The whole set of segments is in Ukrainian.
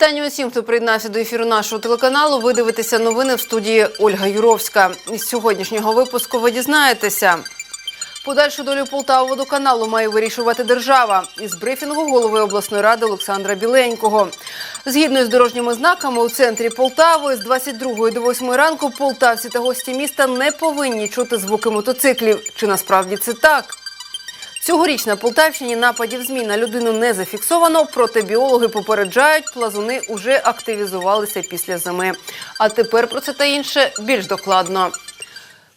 Вітання усім, хто приєднався до ефіру нашого телеканалу. Ви дивитеся новини в студії Ольга Юровська. Із сьогоднішнього випуску ви дізнаєтеся. Подальшу долю Полтаводоканалу має вирішувати держава. Із брифінгу голови обласної ради Олександра Біленького. Згідно з дорожніми знаками у центрі Полтави з 22 до 8 ранку полтавці та гості міста не повинні чути звуки мотоциклів. Чи насправді це так? Цьогоріч на Полтавщині нападів змін на людину не зафіксовано, проте біологи попереджають, плазуни уже активізувалися після зими. А тепер про це та інше більш докладно.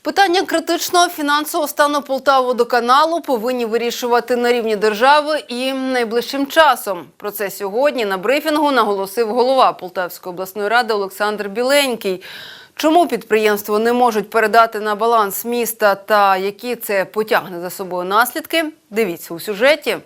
Питання критичного фінансового стану Полтаводоканалу повинні вирішувати на рівні держави і найближчим часом. Про це сьогодні на брифінгу наголосив голова Полтавської обласної ради Олександр Біленький. Чому підприємство не можуть передати на баланс міста та які це потягне за собою наслідки? Дивіться у сюжеті.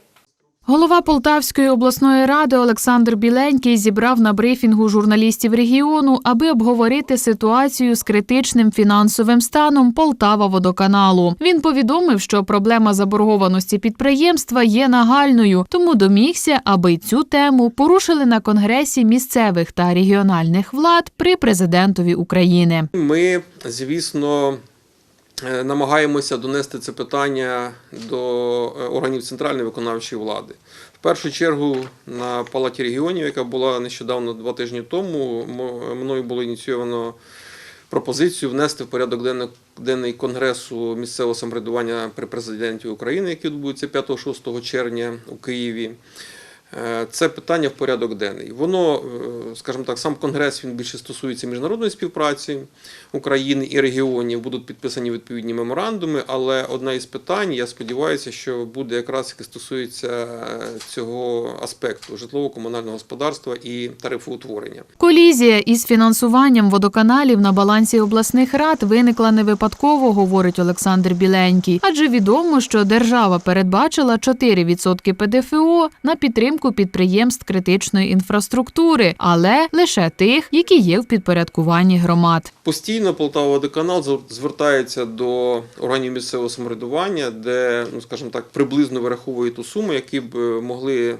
Голова Полтавської обласної ради Олександр Біленький зібрав на брифінгу журналістів регіону, аби обговорити ситуацію з критичним фінансовим станом Полтава водоканалу. Він повідомив, що проблема заборгованості підприємства є нагальною, тому домігся, аби цю тему порушили на конгресі місцевих та регіональних влад при президентові України. Ми, звісно, намагаємося донести це питання до е, органів центральної виконавчої влади. В першу чергу на Палаті регіонів, яка була нещодавно два тижні тому, мною було ініційовано пропозицію внести в порядок денний Конгресу місцевого самоврядування при президенті України, який відбудеться 5-6 червня у Києві. Е, Це питання в порядок денний. Воно, е, скажімо так, сам конгрес він більше стосується міжнародної співпраці України і регіонів. Будуть підписані відповідні меморандуми. Але одне із питань, я сподіваюся, що буде якраз яке стосується е, цього аспекту житлово-комунального господарства і тарифоутворення. Колізія із фінансуванням водоканалів на балансі обласних рад виникла не випадково, говорить Олександр Біленький. Адже відомо, що держава передбачила 4% ПДФО на підтримку підприємств критичної інфраструктури, але лише тих, які є в підпорядкуванні громад. Постійно Полтава-Водоканал звертається до органів місцевого самоврядування, де, ну скажімо так, приблизно вираховує ту суму, які б е, могли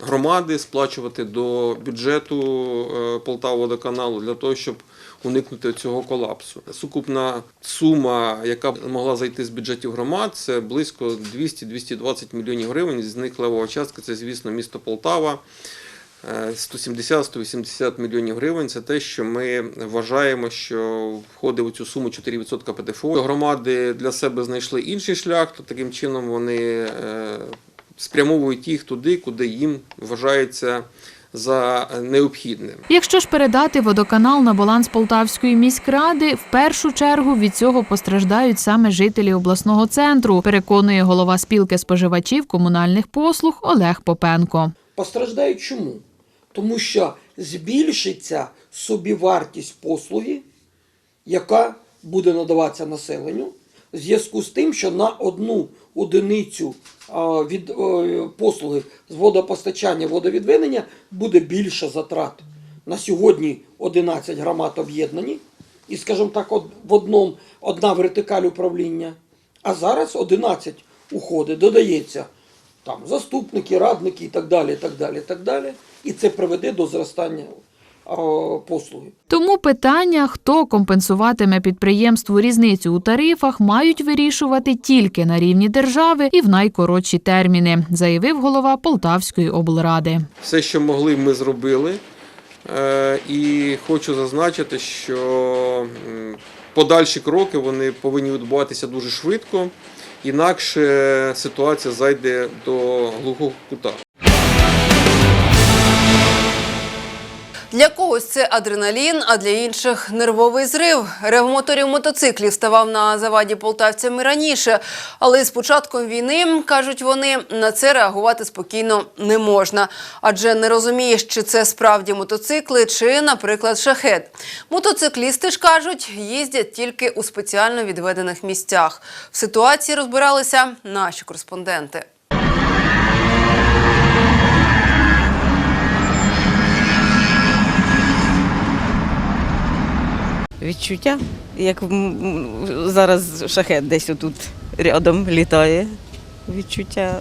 громади сплачувати до бюджету е, Полтава-Водоканалу для того, щоб уникнути цього колапсу. Сукупна сума, яка могла зайти з бюджетів громад, це близько 200-220 мільйонів гривень. З них левова частка це, звісно, місто Полтава. Е, 170-180 мільйонів гривень це те, що ми вважаємо, що входить у цю суму 4% ПДФО. Громади для себе знайшли інший шлях, то таким чином вони е, спрямовують їх туди, куди їм вважається за необхідним. Якщо ж передати водоканал на баланс Полтавської міськради, в першу чергу від цього постраждають саме жителі обласного центру, переконує голова спілки споживачів комунальних послуг Олег Попенко. Постраждають чому? Тому що збільшиться собівартість послуги, яка буде надаватися населенню, в зв'язку з тим, що на одну одиницю від е, послуги з водопостачання водовідведення буде більше затрат. На сьогодні 11 громад об'єднані, і, скажімо так, в одному одна вертикаль управління, а зараз 11 уходить, додається там заступники, радники і так далі, так далі, так далі. І це приведе до зростання послуги. Тому питання, хто компенсуватиме підприємству різницю у тарифах, мають вирішувати тільки на рівні держави і в найкоротші терміни, заявив голова Полтавської облради. Все, що могли, ми зробили. Е, І хочу зазначити, що подальші кроки вони повинні відбуватися дуже швидко, інакше ситуація зайде до глухого кута. Для когось це адреналін, а для інших нервовий зрив. Рев моторів мотоциклів ставав на заваді полтавцям і раніше, але з початком війни кажуть вони на це реагувати спокійно не можна, адже не розумієш, чи це справді мотоцикли, чи, наприклад, шахет. Мотоциклісти ж кажуть, їздять тільки у спеціально відведених місцях. В ситуації розбиралися наші кореспонденти. Відчуття, як зараз шахет десь отут рядом літає. Відчуття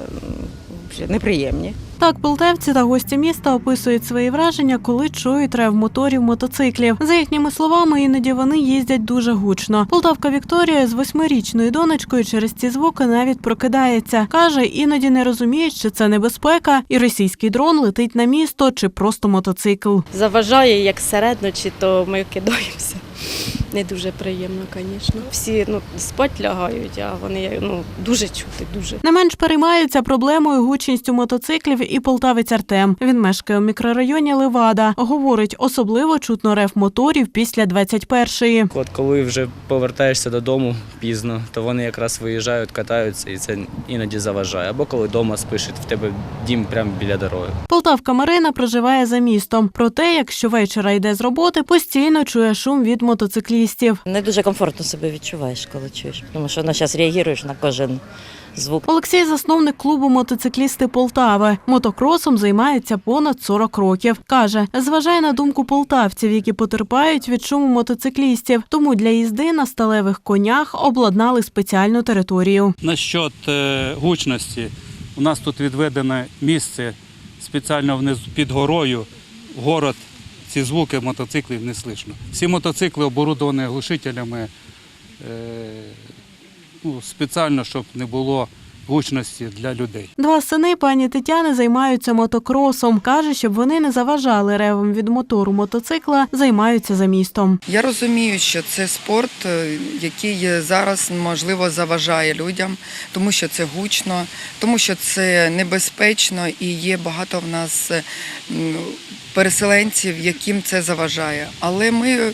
неприємні. Так, полтавці та гості міста описують свої враження, коли чують рев моторів мотоциклів. За їхніми словами, іноді вони їздять дуже гучно. Полтавка Вікторія з восьмирічною донечкою через ці звуки навіть прокидається. каже, іноді не розуміє, чи це небезпека, і російський дрон летить на місто, чи просто мотоцикл. Заважає як середньо, чи то ми кидаємося. Не дуже приємно, звісно. Всі ну, спать лягають, а вони ну, дуже чути, дуже. Не менш переймається проблемою гучністю мотоциклів і полтавець Артем. Він мешкає у мікрорайоні Левада. Говорить, особливо чутно рев моторів після 21-ї. От коли вже повертаєшся додому пізно, то вони якраз виїжджають, катаються, і це іноді заважає. Або коли вдома спиш, в тебе дім прямо біля дороги. Полтавка Марина проживає за містом. Проте, якщо вечора йде з роботи, постійно чує шум від мотоциклістів. Не дуже комфортно себе відчуваєш, коли чуєш, тому що ну, зараз реагуєш на кожен звук. Олексій засновник клубу мотоциклісти Полтави. Мотокросом займається понад 40 років. Каже, зважає на думку полтавців, які потерпають від шуму мотоциклістів. Тому для їзди на сталевих конях обладнали спеціальну територію. Насчет е, гучності, у нас тут відведене місце спеціально внизу під горою. Город ці звуки мотоциклів не слышно. Всі мотоцикли оборудовані глушителями е, ну, спеціально, щоб не було гучності для людей. Два сини пані Тетяни займаються мотокросом. Каже, щоб вони не заважали ревом від мотору мотоцикла, займаються за містом. Я розумію, що це спорт, е, який зараз можливо заважає людям, тому що це гучно, тому що це небезпечно і є багато в нас е, переселенців, яким це заважає. Але ми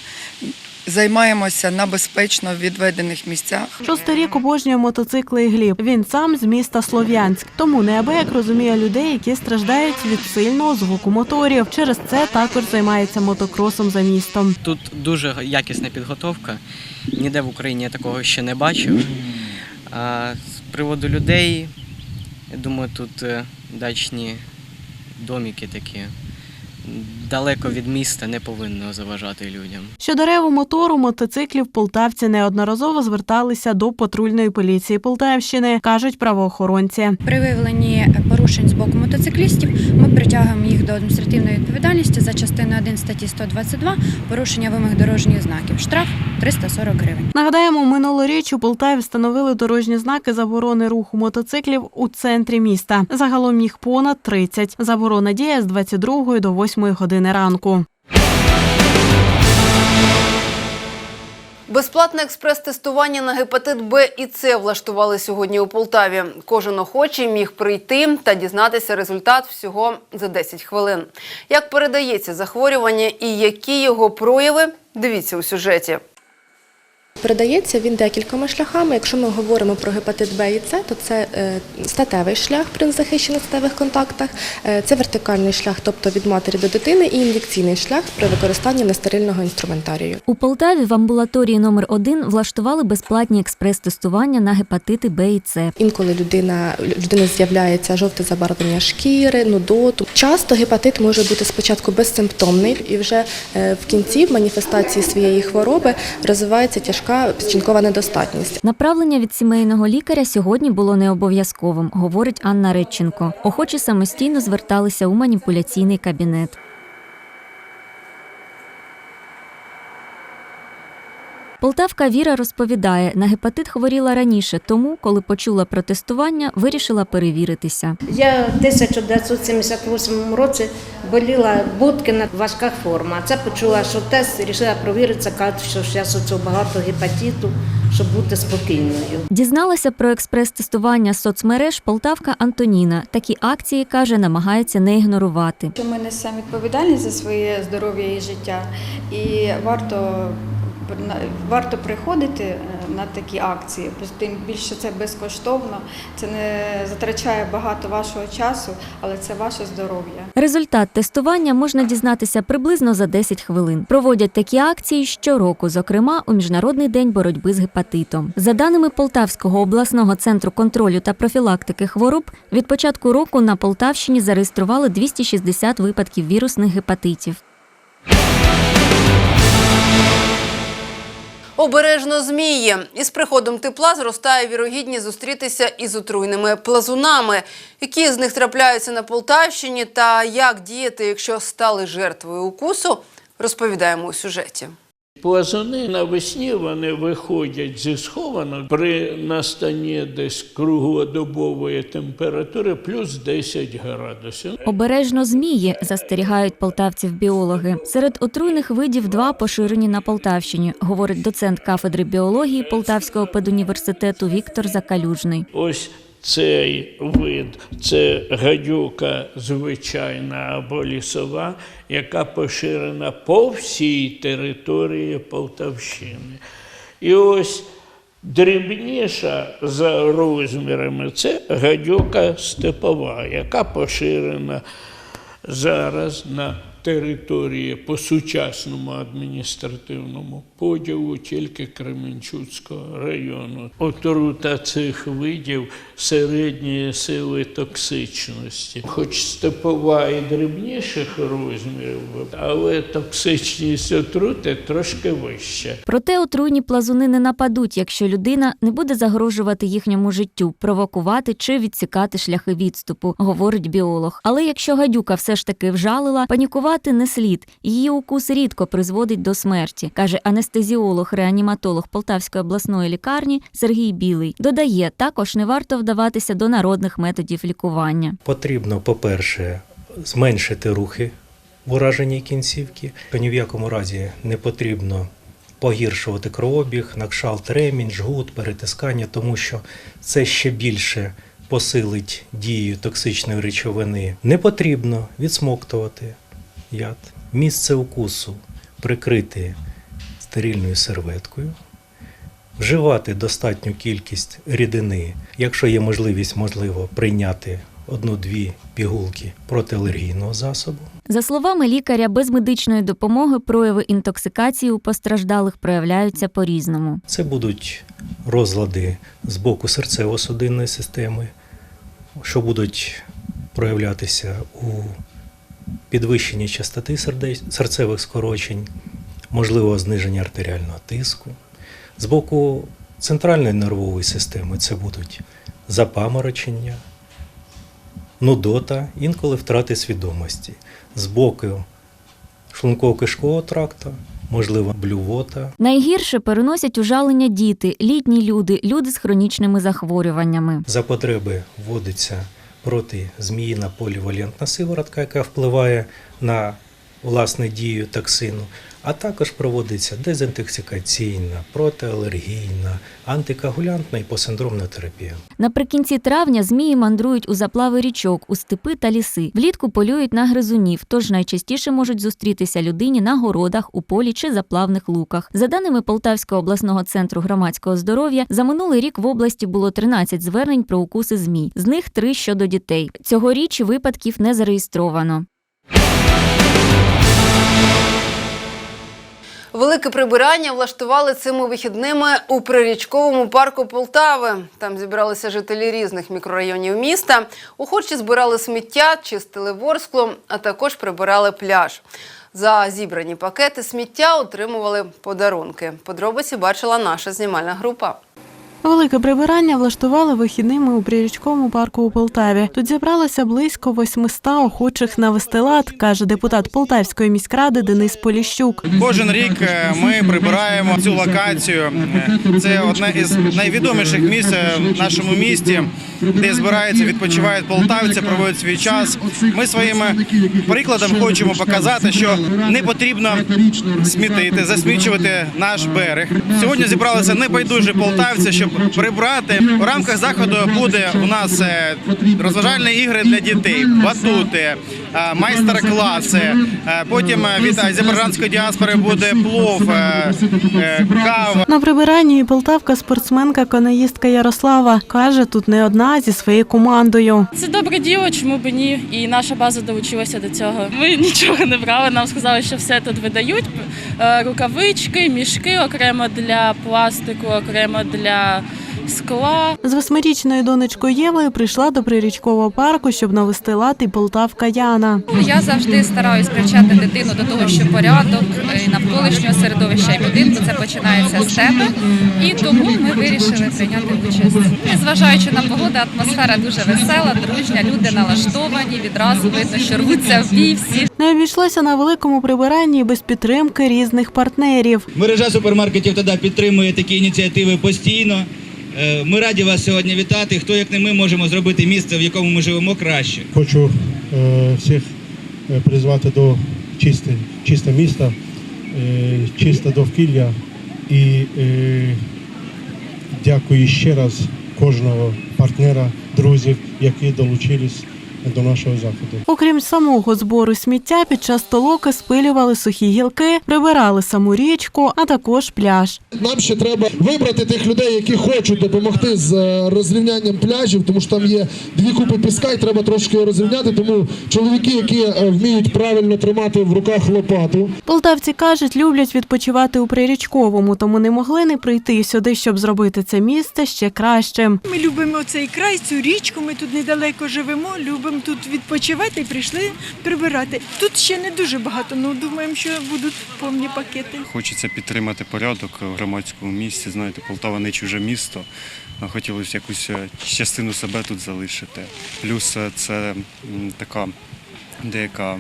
займаємося на безпечно відведених місцях. Шостий рік обожнює мотоцикли і гліб. Він сам з міста Слов'янськ, тому неабияк розуміє людей, які страждають від сильного звуку моторів. Через це також займається мотокросом за містом. Тут дуже якісна підготовка. Ніде в Україні я такого ще не бачив. А з приводу людей, я думаю, тут е, дачні доміки такі. Далеко від міста не повинно заважати людям. Щодо реву мотору мотоциклів полтавці неодноразово зверталися до патрульної поліції Полтавщини, кажуть правоохоронці. При виявленні порушень з боку мотоциклістів ми притягуємо їх до адміністративної відповідальності за частиною 1 статті 122 порушення вимог дорожніх знаків. Штраф 340 гривень. Нагадаємо, минулоріч у Полтаві встановили дорожні знаки заборони руху мотоциклів у центрі міста. Загалом їх понад 30. Заборона діє з 22 до 8 години ранку. Безплатне експрес-тестування на гепатит Б і С влаштували сьогодні у Полтаві. Кожен охочий міг прийти та дізнатися результат всього за 10 хвилин. Як передається захворювання і які його прояви, дивіться у сюжеті. Передається він декількома шляхами. Якщо ми говоримо про гепатит Б і С, то це е, статевий шлях при незахищених статевих контактах, е, це вертикальний шлях, тобто від матері до дитини, і ін'єкційний шлях при використанні нестерильного інструментарію. У Полтаві в амбулаторії номер 1 влаштували безплатні експрес-тестування на гепатити Б і С. Інколи людина людина з'являється жовте забарвлення шкіри, нудоту. Часто гепатит може бути спочатку безсимптомний, і вже е, в кінці в маніфестації своєї хвороби розвивається тяжка печінкова недостатність. Направлення від сімейного лікаря сьогодні було не обов'язковим, говорить Анна Редченко. Охочі самостійно зверталися у маніпуляційний кабінет. Полтавка Віра розповідає, на гепатит хворіла раніше, тому, коли почула про тестування, вирішила перевіритися. Я в 1978 році боліла Будкина важка форма. Це почула, що тест вирішила провіритися, кажуть, що зараз оцього багато гепатиту, щоб бути спокійною. Дізналася про експрес-тестування соцмереж Полтавка Антоніна. Такі акції, каже, намагається не ігнорувати. Ми несемо відповідальність за своє здоров'я і життя, і варто варто приходити е, на такі акції, тим більше це безкоштовно, це не затрачає багато вашого часу, але це ваше здоров'я. Результат тестування можна дізнатися приблизно за 10 хвилин. Проводять такі акції щороку, зокрема у Міжнародний день боротьби з гепатитом. За даними Полтавського обласного центру контролю та профілактики хвороб, від початку року на Полтавщині зареєстрували 260 випадків вірусних гепатитів. Обережно змії. Із приходом тепла зростає вірогідність зустрітися із отруйними плазунами. Які з них трапляються на Полтавщині та як діяти, якщо стали жертвою укусу, розповідаємо у сюжеті. Плазуни навесні вони виходять зі схованок при настанні десь круглодобової температури плюс 10 градусів. Обережно змії застерігають полтавців біологи. Серед отруйних видів два поширені на Полтавщині, говорить доцент кафедри біології Полтавського педуніверситету Віктор Закалюжний. Ось цей вид це гадюка звичайна або лісова, яка поширена по всій території Полтавщини. І ось дрібніша за розмірами це гадюка степова, яка поширена зараз на території по сучасному адміністративному поділу тільки Кременчуцького району. Отрута цих видів середньої сили токсичності, хоч степова і дрібніших розмірів, але токсичність отрути трошки вища. Проте отруйні плазуни не нападуть, якщо людина не буде загрожувати їхньому життю, провокувати чи відсікати шляхи відступу, говорить біолог. Але якщо гадюка все ж таки вжалила, панікувати не слід. Її укус рідко призводить до смерті, каже анестезіолог-реаніматолог Полтавської обласної лікарні Сергій Білий. Додає, також не варто вдаватися до народних методів лікування. Потрібно, по-перше, зменшити рухи в ураженій кінцівки. Ні в якому разі не потрібно погіршувати кровообіг, накшалт, ремінь, жгут, перетискання, тому що це ще більше посилить дію токсичної речовини. Не потрібно відсмоктувати яд. Місце укусу прикрити стерильною серветкою. Вживати достатню кількість рідини, якщо є можливість, можливо, прийняти одну-дві пігулки протиалергійного засобу. За словами лікаря, без медичної допомоги прояви інтоксикації у постраждалих проявляються по-різному. Це будуть розлади з боку серцево-судинної системи, що будуть проявлятися у підвищенні частоти серцевих скорочень, можливо, зниження артеріального тиску. З боку центральної нервової системи це будуть запаморочення, нудота, інколи втрати свідомості. З боку шлунково-кишкового тракту, можливо, блювота, Найгірше переносять ужалення діти, літні люди, люди з хронічними захворюваннями. За потреби вводиться протизміїна полівалентна сиворотка, яка впливає на власне дію токсину, а також проводиться дезінтоксикаційна, протиалергійна, антикоагулянтна і посиндромна терапія. Наприкінці травня змії мандрують у заплави річок, у степи та ліси. Влітку полюють на гризунів, тож найчастіше можуть зустрітися людині на городах, у полі чи заплавних луках. За даними Полтавського обласного центру громадського здоров'я, за минулий рік в області було 13 звернень про укуси змій. З них три щодо дітей. Цьогоріч випадків не зареєстровано. Велике прибирання влаштували цими вихідними у прирічковому парку Полтави. Там зібралися жителі різних мікрорайонів міста. Охочі збирали сміття, чистили ворскло, а також прибирали пляж. За зібрані пакети сміття отримували подарунки. Подробиці бачила наша знімальна група. Велике прибирання влаштували вихідними у прирічковому парку у Полтаві. Тут зібралося близько 800 охочих навести лад, каже депутат Полтавської міськради Денис Поліщук. Кожен рік е, ми прибираємо цю локацію. Це одне із найвідоміших місць е, в нашому місті, де збираються, відпочивають полтавці, проводять свій час. Ми своїм прикладом хочемо показати, що не потрібно смітити, засмічувати наш берег. Сьогодні зібралися небайдужі полтавці, щоб прибрати. У рамках заходу буде у нас е, розважальні ігри для дітей, батути, е, майстер-класи. Е, Потім від азербайджанської діаспори буде плов, кава. На прибиранні і полтавка спортсменка каноїстка Ярослава каже, тут не одна зі своєю командою. Це добре діло, чому б ні? І наша база долучилася до цього. Ми нічого не брали. Нам сказали, що все тут видають. Рукавички, мішки окремо для пластику, окремо для скла. З восьмирічною донечкою Євою прийшла до прирічкового парку, щоб навести лад і полтавка Яна. Я завжди стараюсь привчати дитину до того, що порядок е, навколишнього середовища і будинку це починається з тебе. І тому ми вирішили прийняти участь. Незважаючи на погоду, атмосфера дуже весела, дружня, люди налаштовані. Відразу видно, що рвуться в бій всі. Не обійшлося на великому прибиранні без підтримки різних партнерів. Мережа супермаркетів тоді підтримує такі ініціативи постійно. Е, Ми раді вас сьогодні вітати. Хто як не ми можемо зробити місце, в якому ми живемо краще. Хочу е, всіх е, призвати до чисте, чисте міста, е, чисте довкілля і е, дякую ще раз кожного партнера, друзів, які долучились до нашого заходу. Окрім самого збору сміття, під час толоки спилювали сухі гілки, прибирали саму річку, а також пляж. Нам ще треба вибрати тих людей, які хочуть допомогти з е, розрівнянням пляжів, тому що там є дві купи піска, і треба трошки його розрівняти. Тому чоловіки, які е, вміють правильно тримати в руках лопату, Полтавці кажуть, люблять відпочивати у прирічковому, тому не могли не прийти сюди, щоб зробити це місце ще кращим. Ми любимо цей край, цю річку. Ми тут недалеко живемо, любимо тут відпочивати і прийшли прибирати. Тут ще не дуже багато, але думаємо, що будуть повні пакети. Хочеться підтримати порядок в громадському місці. Знаєте, Полтава не чуже місто. Хотілося якусь е, частину себе тут залишити. Плюс е, це така деяка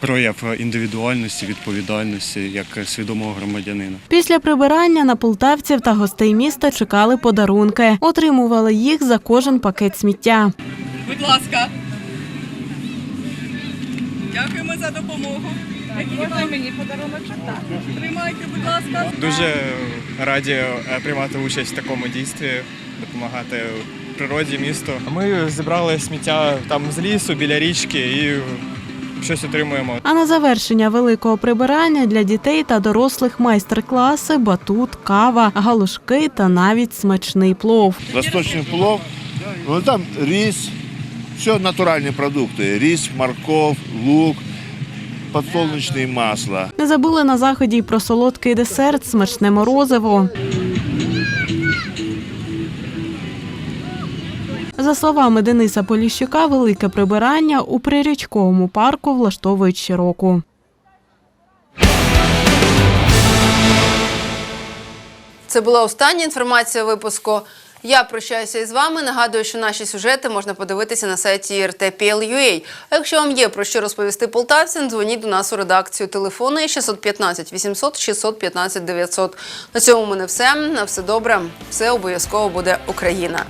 прояв індивідуальності, відповідальності як свідомого громадянина. Після прибирання на полтавців та гостей міста чекали подарунки. Отримували їх за кожен пакет сміття. Будь ласка. Дякуємо за допомогу. Який мені подарунок? Тримайте, будь ласка. Дуже раді е, приймати участь в такому дійстві, допомагати природі, місту. Ми зібрали сміття там з лісу біля річки і щось отримуємо. А на завершення великого прибирання для дітей та дорослих майстер-класи, батут, кава, галушки та навіть смачний плов. Восточний плов, ну там рис, все натуральні продукти. Рис, морков, лук, подсолнечне масло. Не забули на заході й про солодкий десерт, смачне морозиво. За словами Дениса Поліщука, велике прибирання у прирічковому парку влаштовують щороку. Це була остання інформація випуску. Я прощаюся із вами. Нагадую, що наші сюжети можна подивитися на сайті RTPL.ua. А якщо вам є про що розповісти полтавцям, дзвоніть до нас у редакцію телефону 615 800 615 900. На цьому в мене все. На все добре. Все обов'язково буде Україна.